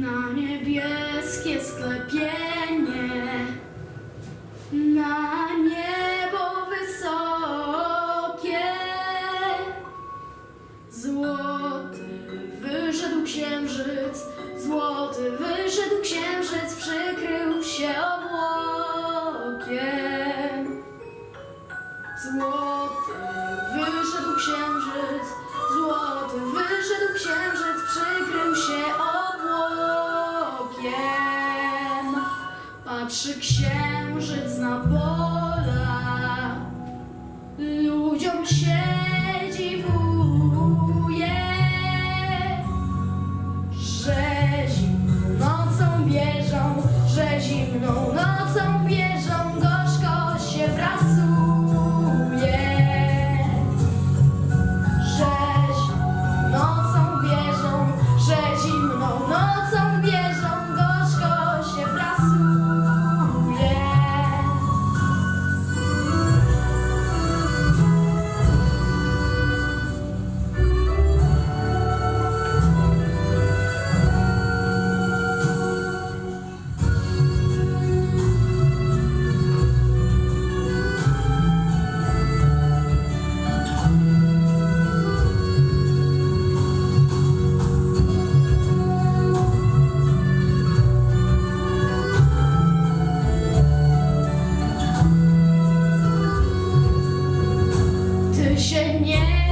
na niebieskie sklepienie, na niebo wysokie. Złoty wyszedł księżyc, złoty wyszedł księżyc, przykrył się obłokiem. Złoty wyszedł księżyc, złoty wyszedł księżyc, przykrył Patrzy księżyc na pola, ludziom się się nie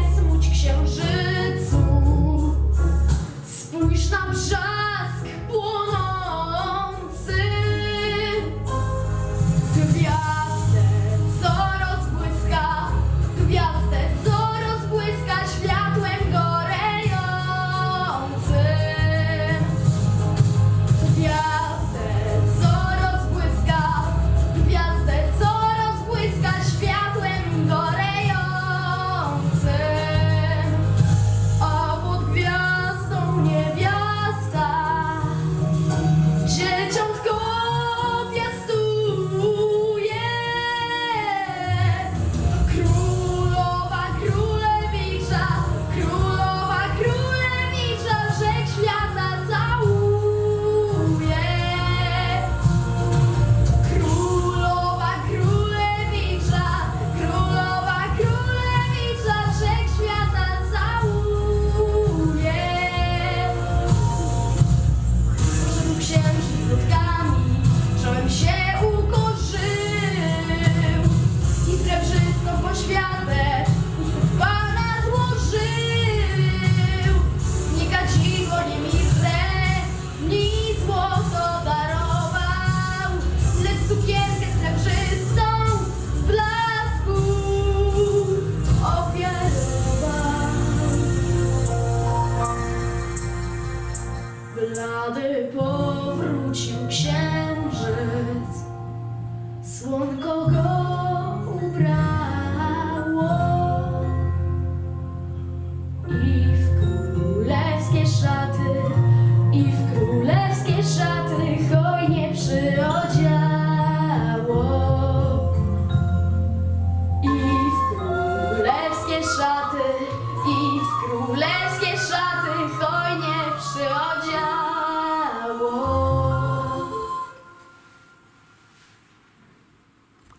szuflady powrócił księżyc. Słonko go ubrało i w królewskie szaty, i w królewskie szaty hojnie przyrodził.